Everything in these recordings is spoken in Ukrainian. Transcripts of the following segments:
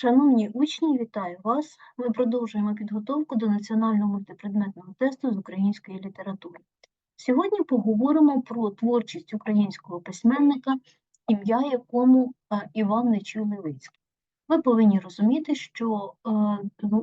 Шановні учні, вітаю вас! Ми продовжуємо підготовку до національного мультипредметного тесту з української літератури. Сьогодні поговоримо про творчість українського письменника, ім'я якому е, Іван Нечуй Левицький. Ви повинні розуміти, що е,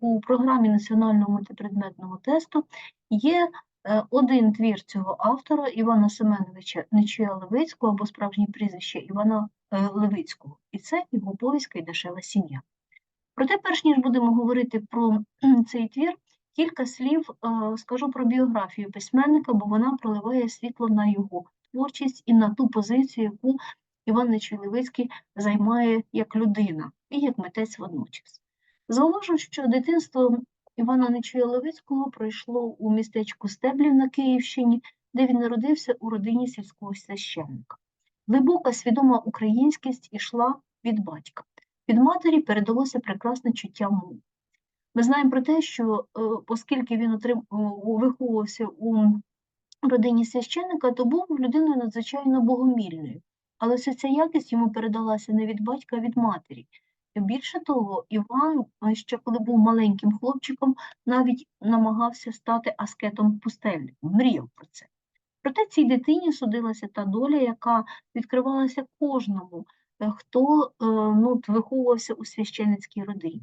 у програмі національного мультипредметного тесту є е, один твір цього автора Івана Семеновича Нечуя Левицького або справжнє прізвище Івана Левицького, і це його повістка і дешева сім'я. Проте, перш ніж будемо говорити про цей твір, кілька слів е, скажу про біографію письменника, бо вона проливає світло на його творчість і на ту позицію, яку Іван Нечуй-Левицький займає як людина і як митець водночас. Зауважу, що дитинство Івана Нечелевицького пройшло у містечку Стеблів на Київщині, де він народився у родині сільського священника. Глибока свідома українськість ішла від батька. Від матері передалося прекрасне чуття мови. Ми знаємо про те, що е, оскільки він отрим... виховувався у родині священника, то був людиною надзвичайно богомільною. Але вся ця якість йому передалася не від батька, а від матері. Більше того, Іван, е, ще коли був маленьким хлопчиком, навіть намагався стати аскетом пустельним, мріяв про це. Проте цій дитині судилася та доля, яка відкривалася кожному, Е, хто е, ну, виховувався у священницькій родині.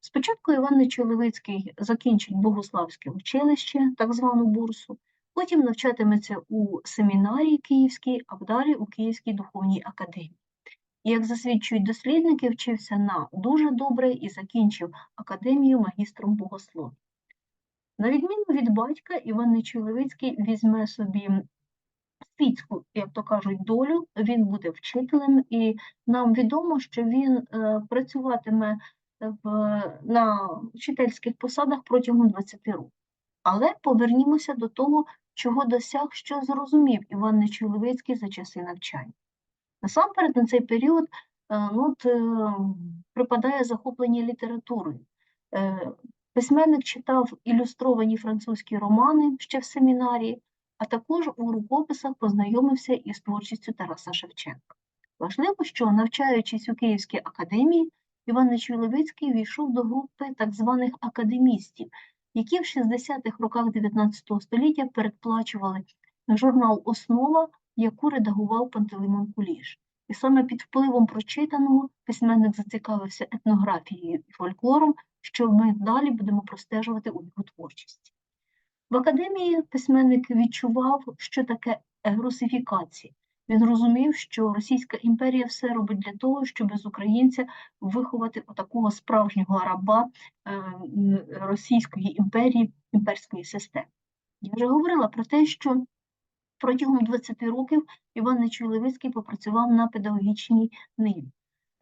Спочатку Іван Нечоловицький закінчить Богославське училище, так звану бурсу, потім навчатиметься у семінарії Київській, а далі у Київській духовній академії. І, як засвідчують дослідники, вчився на дуже добре і закінчив академію магістром богослов'я. На відміну від батька, Іван Нечоловицький візьме собі світську, як то кажуть, долю, він буде вчителем, і нам відомо, що він е, працюватиме в, на вчительських посадах протягом 20 років. Але повернімося до того, чого досяг, що зрозумів Іван Нечоловецький за часи навчання. Насамперед, на цей період е, ну, от, е, припадає захоплення літературою. Письменник читав ілюстровані французькі романи ще в семінарії, а також у рукописах познайомився із творчістю Тараса Шевченка. Важливо, що, навчаючись у Київській академії, Іван Нечуй-Левицький війшов до групи так званих академістів, які в 60-х роках 19 століття передплачували журнал Основа, яку редагував Пантелеймон Куліш. І саме під впливом прочитаного письменник зацікавився етнографією і фольклором, що ми далі будемо простежувати у його творчості. В академії письменник відчував, що таке русифікація. Він розумів, що Російська імперія все робить для того, щоб з українця виховати такого справжнього раба е, Російської імперії, імперської системи. Я вже говорила про те, що протягом 20 років Іван Нечуй-Левицький попрацював на педагогічній ниві.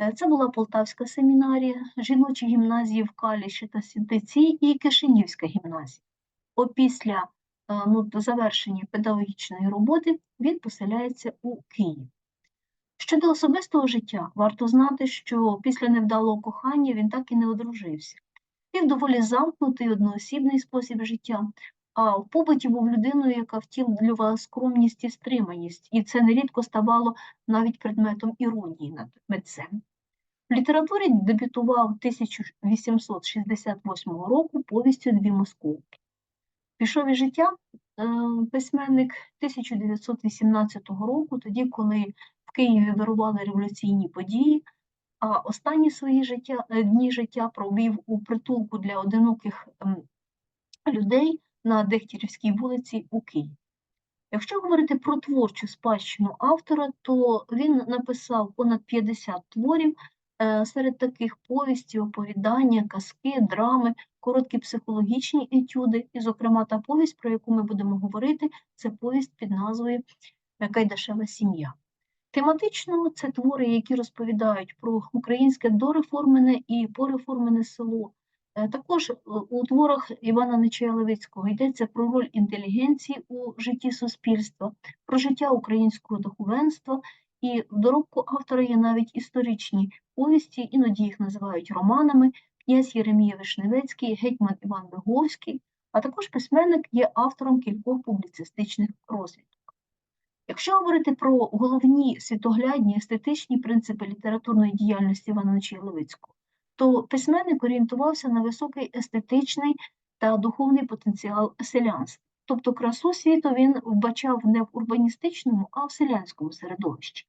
Е, це була Полтавська семінарія, жіночі гімназії в Каліші та Сінтиці і Кишинівська гімназія. Опісля е, ну, завершення педагогічної роботи він поселяється у Київ. Щодо особистого життя, варто знати, що після невдалого кохання він так і не одружився. Він доволі замкнутий одноосібний спосіб життя, а в побуті був людиною, яка втілювала скромність і стриманість, і це нерідко ставало навіть предметом іронії над митцем. В літературі дебютував 1868 року повістю Дві московки. Пішов із життя е, письменник 1918 року, тоді, коли в Києві вирували революційні події, а останні свої життя, е, дні життя провів у притулку для одиноких ем, людей на Дегтярівській вулиці у Києві. Якщо говорити про творчу спадщину автора, то він написав понад 50 творів, Е, серед таких повісті, оповідання, казки, драми, короткі психологічні етюди, і, зокрема, та повість, про яку ми будемо говорити, це повість під назвою Кайдашева сім'я. Тематично це твори, які розповідають про українське дореформене і пореформене село. Е, також е, у творах Івана Нечая Левицького йдеться про роль інтелігенції у житті суспільства, про життя українського духовенства і в доробку автора є навіть історичні повісті, іноді їх називають романами, князь Єремія Вишневецький, гетьман Іван Виговський, а також письменник є автором кількох публіцистичних розвідок. Якщо говорити про головні світоглядні естетичні принципи літературної діяльності Івана Нечаєловицького, то письменник орієнтувався на високий естетичний та духовний потенціал селянства. Тобто красу світу він вбачав не в урбаністичному, а в селянському середовищі.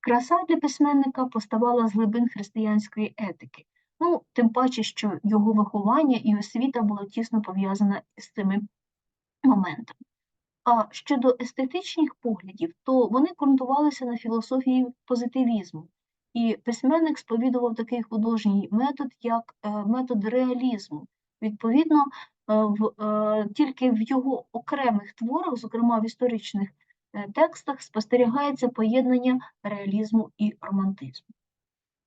Краса для письменника поставала з глибин християнської етики. Ну, тим паче, що його виховання і освіта була тісно пов'язана з цими моментами. А щодо естетичних поглядів, то вони ґрунтувалися на філософії позитивізму, і письменник сповідував такий художній метод, як е, метод реалізму. Відповідно, е, в, е, тільки в його окремих творах, зокрема в історичних текстах, спостерігається поєднання реалізму і романтизму.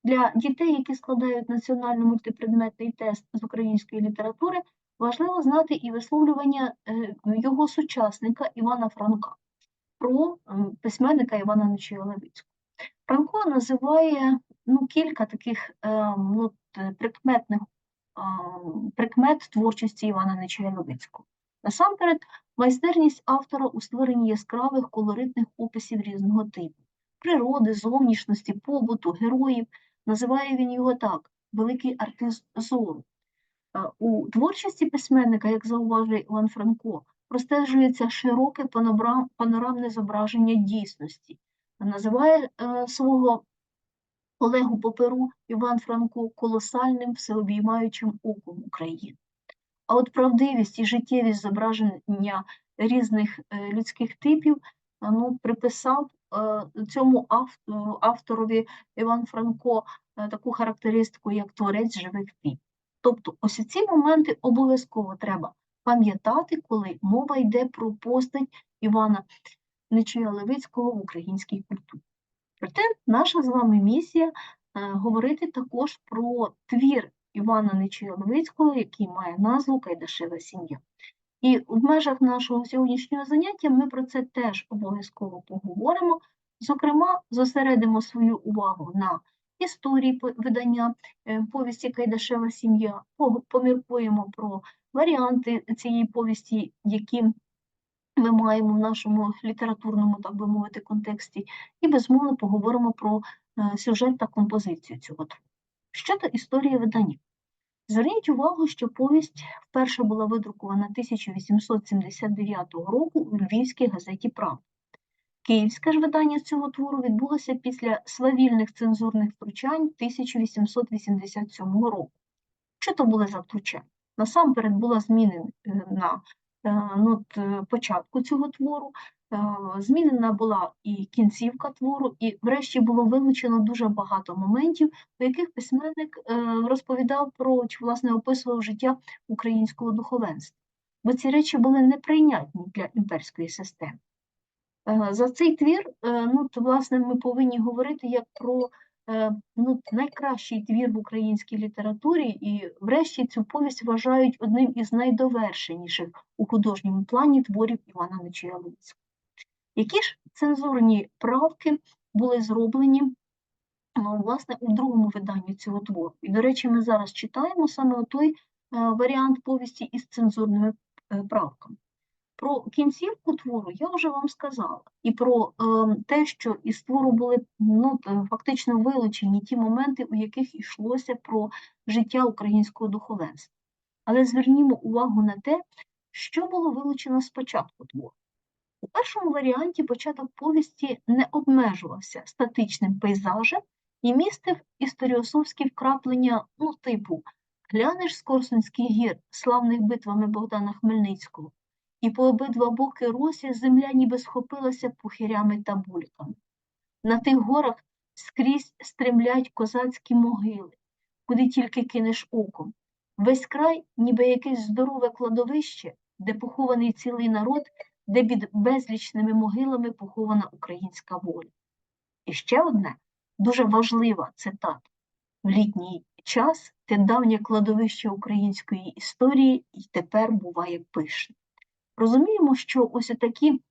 Для дітей, які складають національно-мультипредметний тест з української літератури, важливо знати і висловлювання е, його сучасника Івана Франка про е, письменника Івана Нечія Левицького. Франко називає ну, кілька таких е, ну, т- прикметних е, прикмет творчості Івана Нечія Левицького. Насамперед, майстерність автора у створенні яскравих колоритних описів різного типу природи, зовнішності, побуту, героїв. Називає він його так великий артист зору. Е, У творчості письменника, як зауважує Іван Франко, простежується широке панорамне зображення дійсності. Називає е, свого колегу по перу Іван Франко колосальним всеобіймаючим оком України. А от правдивість і життєвість зображення різних е, людських типів ну, приписав цьому ав- авторові Іван Франко е, таку характеристику, як творець живих типів. Тобто ось ці моменти обов'язково треба пам'ятати, коли мова йде про постать Івана Нечуя Левицького в українській культурі. Проте наша з вами місія е, говорити також про твір Івана Нечуя Левицького, який має назву Кайдашева сім'я. І в межах нашого сьогоднішнього заняття ми про це теж обов'язково поговоримо. Зокрема, зосередимо свою увагу на історії видання е, повісті Кайдашева сім'я, поміркуємо про варіанти цієї повісті, які ми маємо в нашому літературному, так би мовити, контексті, і безумовно поговоримо про е, сюжет та композицію цього твору. Щодо історії видання. Зверніть увагу, що повість вперше була видрукована 1879 року у Львівській газеті Правда. Київське ж видання цього твору відбулося після свавільних цензурних втручань 1887 року. Що то були за втручання? Насамперед була змінена е, ну, от, е, початку цього твору, е, змінена була і кінцівка твору, і врешті було вилучено дуже багато моментів, у яких письменник е, розповідав про чи власне описував життя українського духовенства. Бо ці речі були неприйнятні для імперської системи. Е, За цей твір, е, ну, то, власне, ми повинні говорити як про е, ну, найкращий твір в українській літературі, і врешті цю повість вважають одним із найдовершеніших у художньому плані творів Івана Нечія Луцького. Які ж цензурні правки були зроблені ну, власне у другому виданні цього твору? І, до речі, ми зараз читаємо саме той е, варіант повісті із цензурними е, правками. Про кінцівку твору я вже вам сказала, і про е, те, що із твору були ну, фактично вилучені ті моменти, у яких йшлося про життя українського духовенства. Але звернімо увагу на те, що було вилучено спочатку твору. У першому варіанті початок повісті не обмежувався статичним пейзажем і містив історіосовські вкраплення, ну, типу глянеш з Корсунських гір, славних битвами Богдана Хмельницького, і по обидва боки росі земля ніби схопилася пухирями та бульками. На тих горах скрізь стремлять козацькі могили, куди тільки кинеш оком. Весь край, ніби якесь здорове кладовище, де похований цілий народ, де під безлічними могилами похована українська воля. І ще одне дуже важлива цитата. В літній час те давнє кладовище української історії і тепер буває пишне. Розуміємо, що ось такі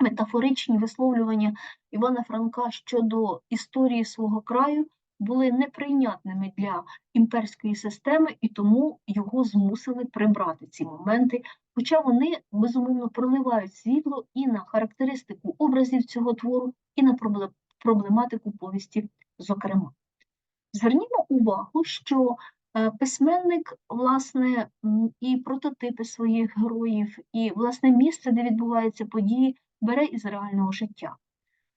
метафоричні висловлювання Івана Франка щодо історії свого краю були неприйнятними для імперської системи, і тому його змусили прибрати ці моменти, хоча вони безумовно проливають світло і на характеристику образів цього твору, і на проблематику повісті, зокрема. Звернімо увагу, що е, письменник, власне, і прототипи своїх героїв, і власне місце, де відбуваються події, бере із реального життя.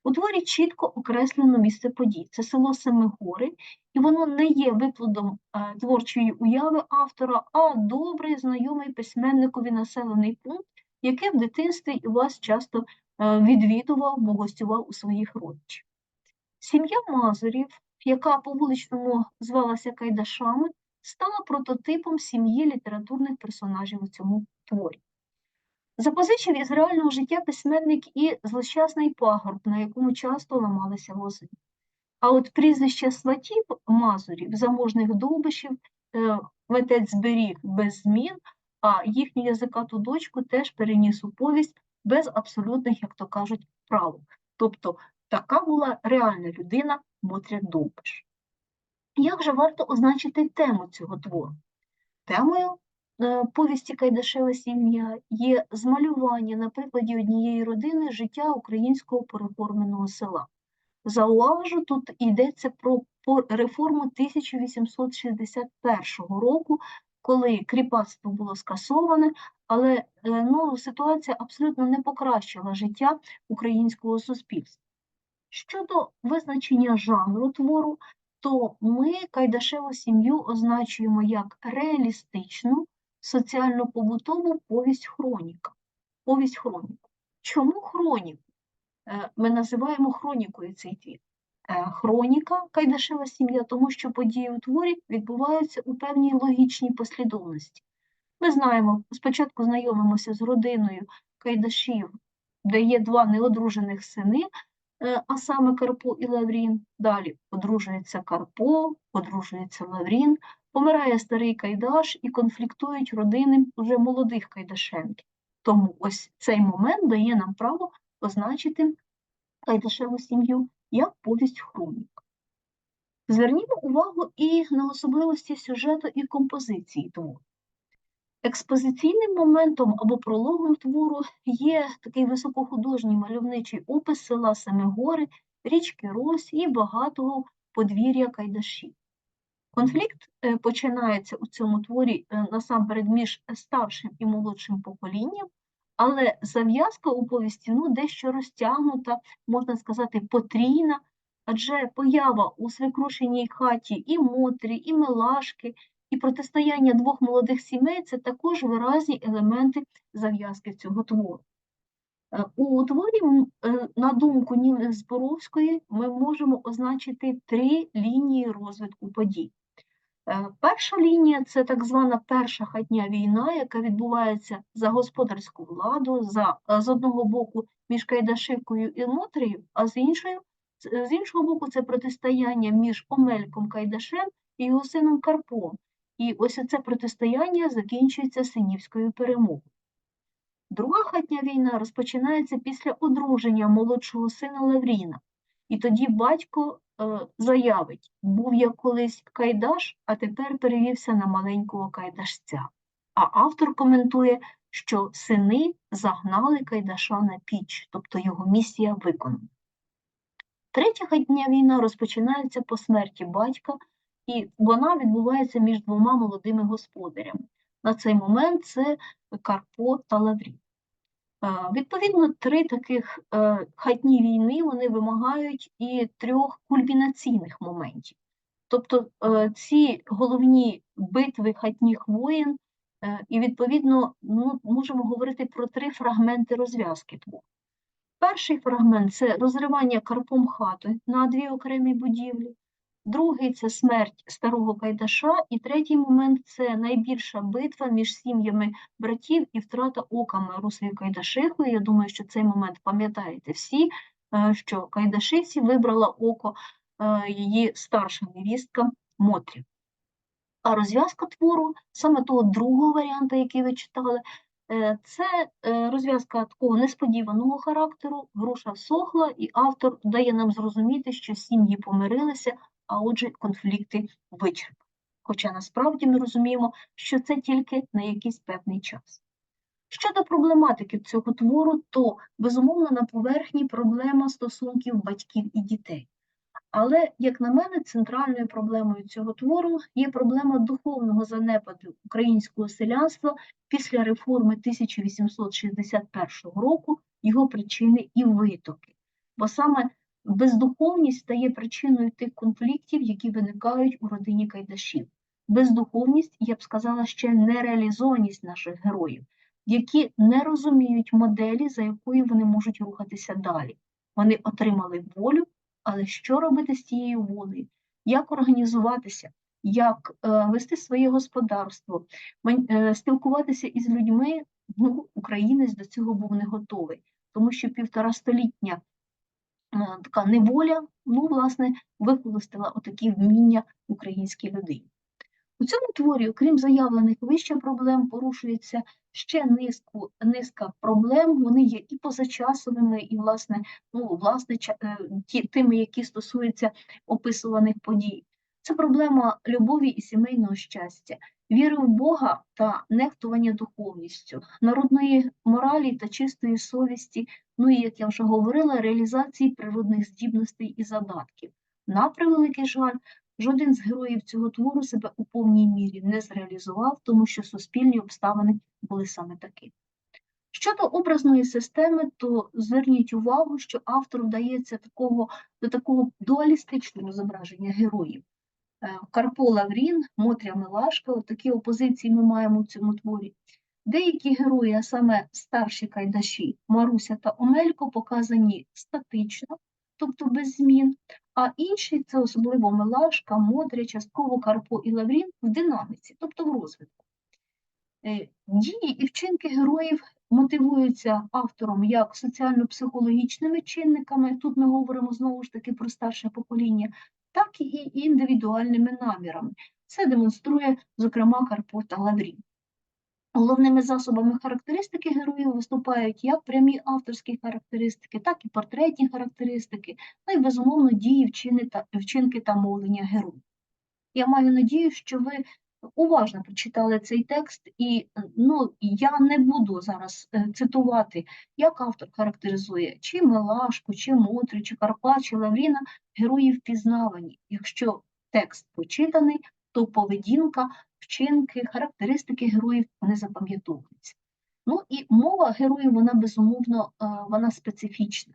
У творі чітко окреслено місце подій. Це село Семигори, і воно не є виплодом е, творчої уяви автора, а добрий знайомий письменникові населений пункт, який в дитинстві і вас часто е, відвідував, бо гостював у своїх родичів. Сім'я Мазурів, яка по вуличному звалася Кайдашами, стала прототипом сім'ї літературних персонажів у цьому творі. Запозичив із реального життя письменник і злощасний пагорб, на якому часто ламалися вози. А от прізвище сватів Мазурів, заможних довбишів, е, митець зберіг без змін, а їхню язикату дочку теж переніс у повість без абсолютних, як то кажуть, правил. Тобто така була реальна людина Мотря Довбиш. Як же варто означити тему цього твору? Темою е, повісті Кайдашева сім'я є змалювання на прикладі однієї родини життя українського переформеного села. Зауважу, тут йдеться про реформу 1861 року, коли кріпацтво було скасоване, але е, ну, ситуація абсолютно не покращила життя українського суспільства. Щодо визначення жанру твору, то ми Кайдашеву сім'ю означуємо як реалістичну, соціально-побутову повість хроніка. Повість хроніку. Чому хроніку? Е, Ми називаємо хронікою цей твір. Е, Хроніка Кайдашева сім'я, тому що події у творі відбуваються у певній логічній послідовності. Ми знаємо, спочатку знайомимося з родиною Кайдашів, де є два неодружених сини, е, а саме Карпо і Лаврін. Далі одружується Карпо, одружується Лаврін, помирає старий Кайдаш і конфліктують родини вже молодих Кайдашенків. Тому ось цей момент дає нам право позначити Кайдашеву сім'ю як повість хронік. Звернімо увагу і на особливості сюжету і композиції твору. Експозиційним моментом або прологом твору є такий високохудожній мальовничий опис села Семигори, річки Рось і багатого подвір'я Кайдашів. Конфлікт е, починається у цьому творі е, насамперед між старшим і молодшим поколінням, але зав'язка у повісті ну, дещо розтягнута, можна сказати, потрійна, адже поява у свекрушеній хаті і Мотрі, і Милашки, і протистояння двох молодих сімей це також виразні елементи зав'язки цього твору. Е, У творі, на думку Ніни Зборовської, ми можемо означити три лінії розвитку подій. Е, Перша лінія це так звана перша хатня війна, яка відбувається за господарську владу, за, е, з одного боку між Кайдашивкою і Мотрею, а з, іншою, з- з іншого боку це протистояння між Омельком Кайдашем і його сином Карпом. І ось це протистояння закінчується синівською перемогою. Друга хатня війна розпочинається після одруження молодшого сина Лавріна. І тоді батько е, заявить, був я колись Кайдаш, а тепер перевівся на маленького Кайдашця. А автор коментує, що сини загнали Кайдаша на піч, тобто його місія виконана. Третя хатня війна розпочинається по смерті батька, і вона відбувається між двома молодими господарями. На цей момент це Карпо та Лаврін. Відповідно, три таких е, хатні війни вони вимагають і трьох кульмінаційних моментів. Тобто е, ці головні битви хатніх воєн, е, і відповідно ну, можемо говорити про три фрагменти розв'язки твору. Перший фрагмент це розривання карпом хати на дві окремі будівлі. Другий це смерть старого Кайдаша, і третій момент це найбільша битва між сім'ями братів і втрата ока Марусею Кайдашихою. Я думаю, що цей момент пам'ятаєте всі, е, що Кайдашиці вибрала око е, її старша невістка Мотрі. А розв'язка твору, саме того другого варіанта, який ви читали, е, це розв'язка такого несподіваного характеру, груша всохла, і автор дає нам зрозуміти, що сім'ї помирилися, а отже, конфлікти вичерпані. Хоча насправді ми розуміємо, що це тільки на якийсь певний час. Щодо проблематики цього твору, то безумовно на поверхні проблема стосунків батьків і дітей. Але, як на мене, центральною проблемою цього твору є проблема духовного занепаду українського селянства після реформи 1861 року, його причини і витоки. Бо саме бездуховність стає причиною тих конфліктів, які виникають у родині Кайдашів. Бездуховність, я б сказала, ще нереалізованість наших героїв, які не розуміють моделі, за якою вони можуть рухатися далі. Вони отримали волю, але що робити з цією волею? Як організуватися, як е, вести своє господарство, е, спілкуватися із людьми? Ну, українець до цього був не готовий, тому що півтора столітня е, така неволя, ну, власне, вихолостила отакі вміння українській людині. У цьому творі, окрім заявлених вище проблем, порушується ще низку, низка проблем. Вони є і позачасовими, і, власне, ну, власне, е, ті, тими, які стосуються описуваних подій. Це проблема любові і сімейного щастя, віри в Бога та нехтування духовністю, народної моралі та чистої совісті, ну і, як я вже говорила, реалізації природних здібностей і задатків. На превеликий жаль, Жоден з героїв цього твору себе у повній мірі не зреалізував, тому що суспільні обставини були саме такі. Щодо образної системи, то зверніть увагу, що автор вдається такого, до такого дуалістичного зображення героїв. Е, Карпо Лаврін, Мотря Милашка, такі опозиції ми маємо в цьому творі. Деякі герої, а саме старші кайдаші, Маруся та Омелько, показані статично, тобто без змін, а інші це особливо Милашка, Модря, частково Карпо і Лаврін в динаміці, тобто в розвитку. Е, Дії і вчинки героїв мотивуються автором як соціально-психологічними чинниками, тут ми говоримо знову ж таки про старше покоління, так і індивідуальними намірами. Це демонструє, зокрема, Карпо та Лаврін. Головними засобами характеристики героїв виступають як прямі авторські характеристики, так і портретні характеристики, ну і, безумовно, дії, вчини та, вчинки та мовлення героїв. Я маю надію, що ви уважно прочитали цей текст, і ну, я не буду зараз е, цитувати, як автор характеризує чи Милашку, чи Мотрю, чи Карпа, чи Лавріна, герої впізнавані. Якщо текст почитаний, то поведінка, вчинки, характеристики героїв не запам'ятовуються. Ну і мова героїв, вона безумовно е, вона специфічна.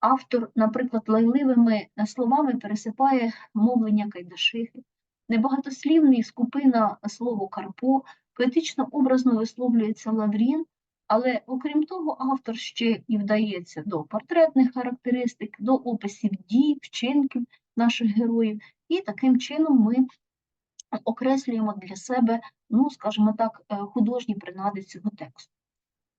Автор, наприклад, лайливими е, словами пересипає мовлення Кайдашихи, небагатослівний скупина слово Карпо, поетично образно висловлюється Лаврін, але окрім того, автор ще і вдається до портретних характеристик, до описів дій, вчинків наших героїв, і таким чином ми окреслюємо для себе, ну, скажімо так, е, художні принади цього тексту.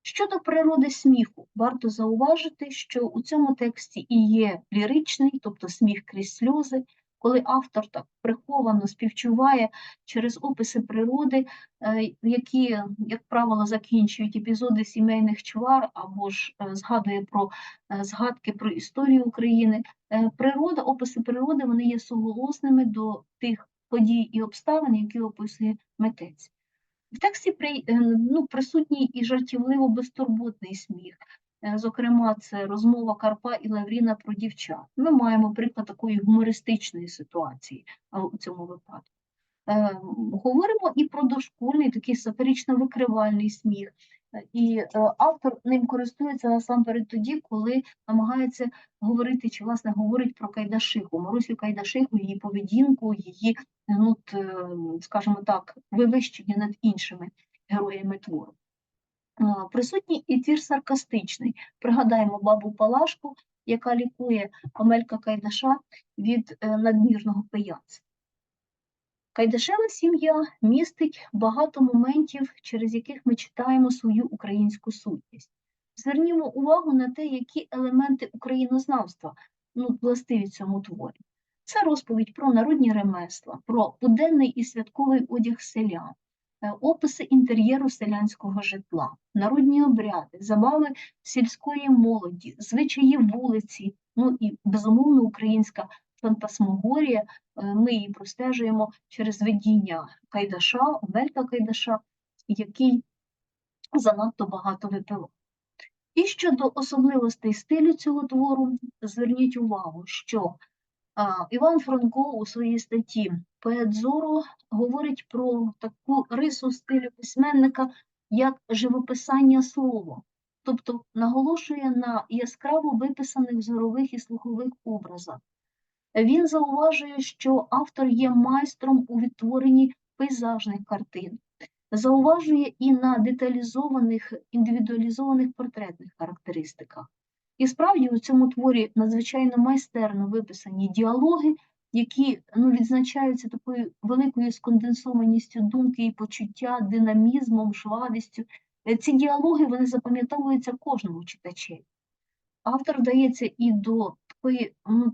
Щодо природи сміху, варто зауважити, що у цьому тексті і є ліричний, тобто сміх крізь сльози, коли автор так приховано співчуває через описи природи, е, які, як правило, закінчують епізоди сімейних чвар або ж е, згадує про згадки про історію України. Природа, описи природи вони є суголосними до тих подій і обставин, які описує митець. В тексті е, ну, присутній і жартівливо безтурботний сміх. Е, Зокрема, це розмова Карпа і Лавріна про дівчат. Ми маємо приклад такої гумористичної ситуації у цьому випадку. Е, Говоримо і про дошкульний, такий сатирично-викривальний сміх. Е, І е, автор ним користується насамперед тоді, коли намагається говорити, чи власне говорить про Кайдашиху, Марусю Кайдашиху, її поведінку, її, ну, т, скажімо так, вивищення над іншими героями твору. Е, Присутній і твір саркастичний. Пригадаємо бабу Палашку, яка лікує Омелька Кайдаша від е, надмірного пияцтва. Кайдашева сім'я містить багато моментів, через яких ми читаємо свою українську сутність. Звернімо увагу на те, які елементи українознавства ну, властиві цьому творі. Це розповідь про народні ремесла, про буденний і святковий одяг селян, е, описи інтер'єру селянського житла, народні обряди, забави сільської молоді, звичаї вулиці, ну і безумовно українська фантасмогорія. Е, Ми її простежуємо через видіння Кайдаша, Омелька Кайдаша, який занадто багато випивав. І щодо особливостей стилю цього твору, зверніть увагу, що Іван Франко у своїй статті Поет зору говорить про таку рису стилю письменника, як живописання словом, тобто наголошує на яскраво виписаних зорових і слухових образах. Він зауважує, що автор є майстром у відтворенні пейзажних картин, зауважує і на деталізованих, індивідуалізованих портретних характеристиках. І справді у цьому творі надзвичайно майстерно виписані діалоги, які ну, відзначаються такою великою сконденсованістю думки і почуття, динамізмом, жвавістю. Е, Ці діалоги вони запам'ятовуються кожному читачеві. Автор вдається і до такої ну,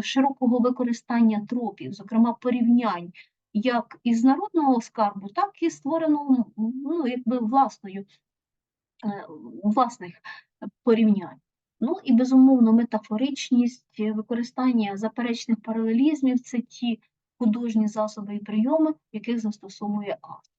широкого використання тропів, зокрема порівнянь, як із народного скарбу, так і створеного ну, якби власною, е, власних порівнянь. Ну і безумовно метафоричність, е, використання заперечних паралелізмів це ті художні засоби і прийоми, яких застосовує автор.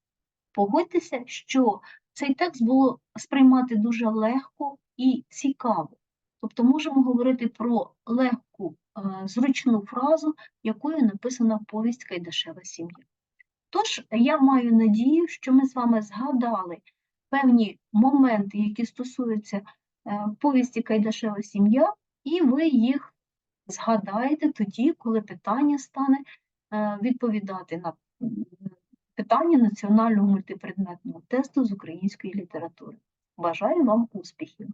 Погодьтеся, що цей текст було сприймати дуже легко і цікаво. Тобто можемо говорити про легку, е, зручну фразу, якою написана повість Кайдашева сім'я. Тож я маю надію, що ми з вами згадали певні моменти, які стосуються е, повісті Кайдашева сім'я, і ви їх згадаєте тоді, коли питання стане е, відповідати на питання національного мультипредметного тесту з української літератури. Бажаю вам успіхів!